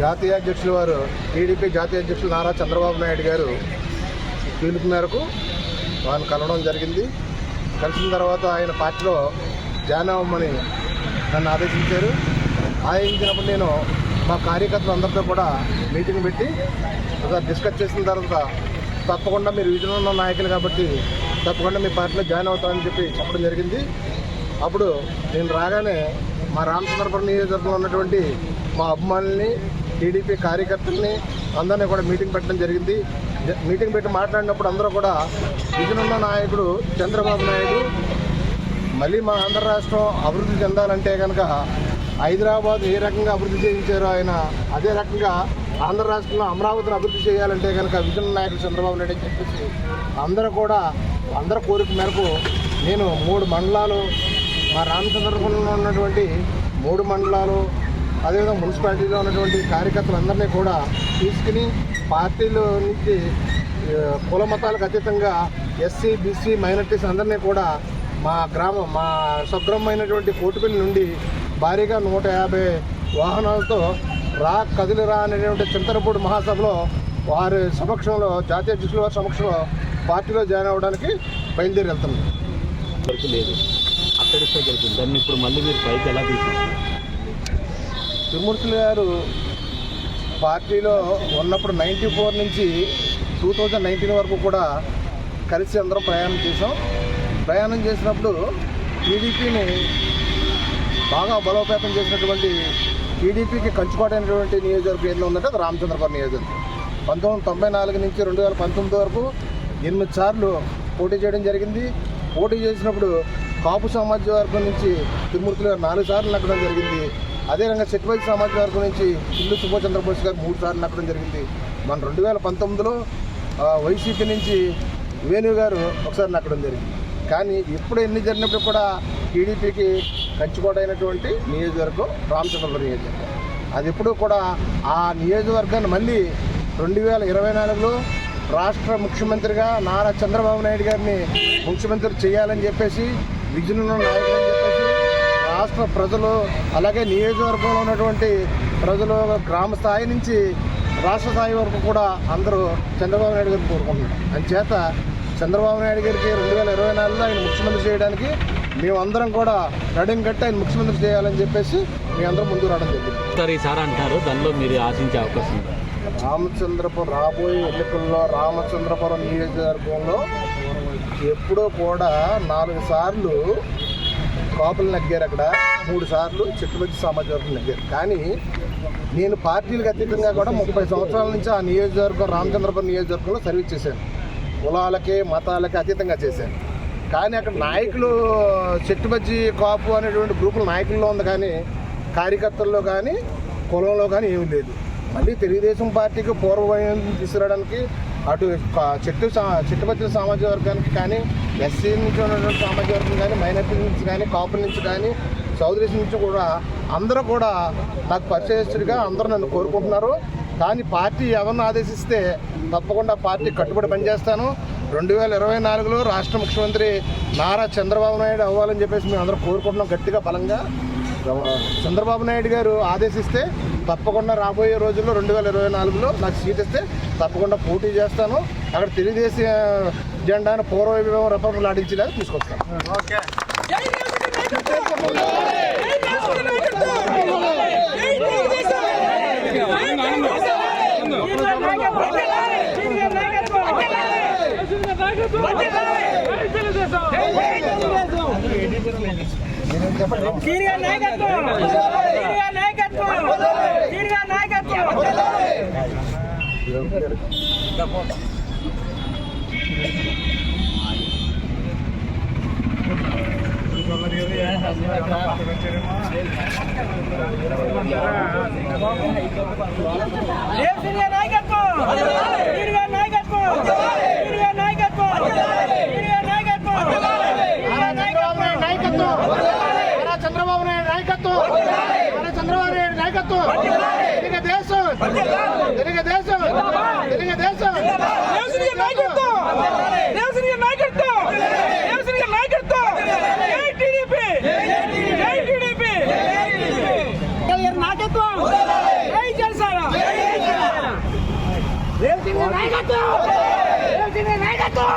జాతీయ అధ్యక్షుల వారు టీడీపీ జాతీయ అధ్యక్షులు నారా చంద్రబాబు నాయుడు గారు పిలుపు మేరకు వాళ్ళని కలవడం జరిగింది. కలిసిన తర్వాత ఆయన పార్టీలో జాయిన్ అవ్వమని నన్ను ఆదేశించారు. ఆదేశించినప్పుడు నేను మా కార్యకర్తలు అందరితో కూడా మీటింగ్ పెట్టి డిస్కస్ చేసిన తర్వాత తప్పకుండా మీరు విజయంలో ఉన్న నాయకులు కాబట్టి తప్పకుండా మీ పార్టీలో జాయిన్ అవుతామని చెప్పి చెప్పడం జరిగింది. అప్పుడు నేను రాగానే మా రామచంద్రపురం నియోజకవర్గంలో ఉన్నటువంటి మా అభిమానుల్ని టీడీపీ కార్యకర్తల్ని అందరినీ కూడా మీటింగ్ పెట్టడం జరిగింది. మీటింగ్ పెట్టి మాట్లాడినప్పుడు అందరూ కూడా విజయనున్న నాయకుడు చంద్రబాబు నాయుడు మళ్ళీ మా ఆంధ్ర రాష్ట్రం అభివృద్ధి చెందాలంటే కనుక హైదరాబాద్ ఏ రకంగా అభివృద్ధి చేయించారో ఆయన అదే రకంగా ఆంధ్ర రాష్ట్రంలో అమరావతిని అభివృద్ధి చేయాలంటే కనుక విజయన నాయకుడు చంద్రబాబు నాయుడు చెప్పేసి అందరూ కూడా అందరి కోరిక మేరకు నేను మూడు మండలాలు మా రామచంద్రపురంలో ఉన్నటువంటి మూడు మండలాలు అదేవిధంగా మున్సిపాలిటీలో ఉన్నటువంటి కార్యకర్తలందరినీ కూడా తీసుకుని పార్టీలో నుంచి కుల మతాలకు అతీతంగా ఎస్సీ బీసీ మైనార్టీస్ అందరినీ కూడా మా గ్రామం మా స్వగ్రామైనటువంటి కోటిపల్లి నుండి భారీగా నూట యాభై వాహనాలతో రా కదిలిరా అనేటువంటి చింతనపూడి మహాసభలో వారి సమక్షంలో జాతీయ అధ్యక్షుల వారి సమక్షంలో పార్టీలో జాయిన్ అవ్వడానికి బయలుదేరి వెళ్తున్నాం. లేదు. అక్కడితో జరిగింది. దాన్ని ఇప్పుడు మళ్ళీ మీరు పైకి ఎలా తీసుకొచ్చారు తిరుమూర్తులు గారు పార్టీలో ఉన్నప్పుడు నైంటీ ఫోర్ నుంచి టూ థౌజండ్ నైన్టీన్ వరకు కూడా కలిసి అందరం ప్రయాణం చేసాం ప్రయాణం చేసినప్పుడు టీడీపీని బాగా బలోపేతం చేసినటువంటి టీడీపీకి కంచుకోటైనటువంటి నియోజకవర్గం ఏదో ఉందంటే అది రామచంద్రపురం నియోజకవర్గం. పంతొమ్మిది తొంభై నాలుగు నుంచి రెండు వేల పంతొమ్మిది వరకు ఎనిమిది సార్లు పోటీ చేయడం జరిగింది. పోటీ చేసినప్పుడు కాపు సమాజ వర్గం నుంచి తిరుమూర్తులు గారు నాలుగు సార్లు నక్కడం జరిగింది. అదేవిధంగా సెట్వైజ్ సమాజ వర్గం నుంచి ఇల్లు సుభాష్ చంద్రబోస్ గారు మూడు సార్లు నక్కడం జరిగింది. మన రెండు వేల పంతొమ్మిదిలో వైసీపీ నుంచి వేణు గారు ఒకసారి నక్కడం జరిగింది. కానీ ఎప్పుడు ఎన్ని జరిగినప్పుడు కూడా టీడీపీకి కంచుకోటైనటువంటి నియోజకవర్గం రామచంద్రపురం నియోజకవర్గం. అది ఎప్పుడూ కూడా ఆ నియోజకవర్గాన్ని మళ్ళీ రెండు వేల ఇరవై నాలుగులో రాష్ట్ర ముఖ్యమంత్రిగా నారా చంద్రబాబు నాయుడు గారిని ముఖ్యమంత్రి చేయాలని చెప్పేసి విజయనగరం నాయకులు రాష్ట్ర ప్రజలు అలాగే నియోజకవర్గంలో ఉన్నటువంటి ప్రజలు గ్రామ స్థాయి నుంచి రాష్ట్ర స్థాయి వరకు కూడా అందరూ చంద్రబాబు నాయుడు గారిని కోరుకుంటున్నారు. అంచేత చంద్రబాబు నాయుడు గారికి రెండు వేల ఇరవై నాలుగులో ఆయన ముఖ్యమంత్రి చేయడానికి మేమందరం కూడా రెడీని కట్టి ఆయన ముఖ్యమంత్రి చేయాలని చెప్పేసి మేమందరం ముందుకు రావడం జరిగింది. సార్ ఈసారి అంటారు దానిలో మీరు ఆశించే అవకాశం రామచంద్రపురం రాబోయే ఎన్నికల్లో రామచంద్రపురం నియోజకవర్గంలో ఎప్పుడో కూడా నాలుగు సార్లు కాపులు నగ్గారు అక్కడ. మూడు సార్లు చిట్టుబడి సామాజిక వర్గం నగ్గారు. కానీ నేను పార్టీలకు అతీతంగా కూడా ముప్పై సంవత్సరాల నుంచి ఆ నియోజకవర్గం రామచంద్రపురం నియోజకవర్గంలో సర్వీస్ చేశాను. కులాలకి మతాలకి అతీతంగా చేశాను. కానీ అక్కడ నాయకులు చెట్టుబజ్జి కాపు అనేటువంటి గ్రూపుల నాయకుల్లో ఉంది కానీ కార్యకర్తల్లో కానీ కులంలో కానీ ఏమీ లేదు. మళ్ళీ తెలుగుదేశం పార్టీకి పూర్వవయం తీసుకురావడానికి అటు చెట్టు సా- సామాజిక వర్గానికి కానీ ఎస్సీ నుంచి ఉన్నటువంటి సామాజిక వర్గం కానీ మైనార్టీ నుంచి కానీ కాపుల నుంచి కానీ చౌదరీస్ నుంచి కూడా అందరూ కూడా నాకు పరిచయస్తుడిగా అందరూ నన్ను కోరుకుంటున్నారు. కానీ పార్టీ ఎవరిని ఆదేశిస్తే తప్పకుండా పార్టీ కట్టుబడి పనిచేస్తాను. రెండు వేల ఇరవై నాలుగులో రాష్ట్ర ముఖ్యమంత్రి నారా చంద్రబాబు నాయుడు అవ్వాలని చెప్పేసి మేము అందరూ కోరుకుంటున్నాం గట్టిగా బలంగా. చంద్రబాబు నాయుడు గారు ఆదేశిస్తే తప్పకుండా రాబోయే రోజుల్లో రెండు వేల ఇరవై నాలుగులో నాకు సీట్ ఇస్తే తప్పకుండా పోటీ చేస్తాను అక్కడ తెలుగుదేశం జెండాను పూర్వ వైభవం రపంలో ఆడించేలా తీసుకొస్తాను చెప్పండి నాయకత్వం! సీనియా నాయకత్వం! సీనియా నాయకత్వం! దేవ్ నాయకత్వం? సీనియా తెలుగుదేశం తెలుగుదేశం నాయకత్వం నాయకత్వం నాయకత్వం టీడీపీ టీడీపీ నాయకత్వం చేశారా నాయకత్వం నాయకత్వం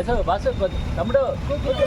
బస్సు బస్సు తమ్ముడు. కూర్చో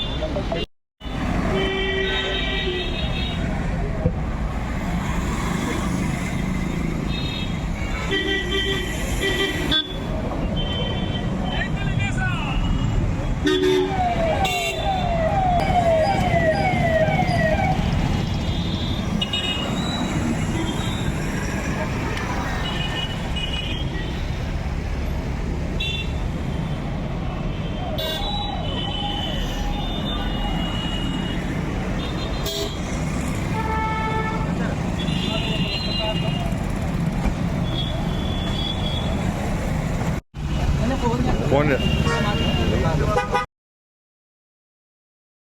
morning.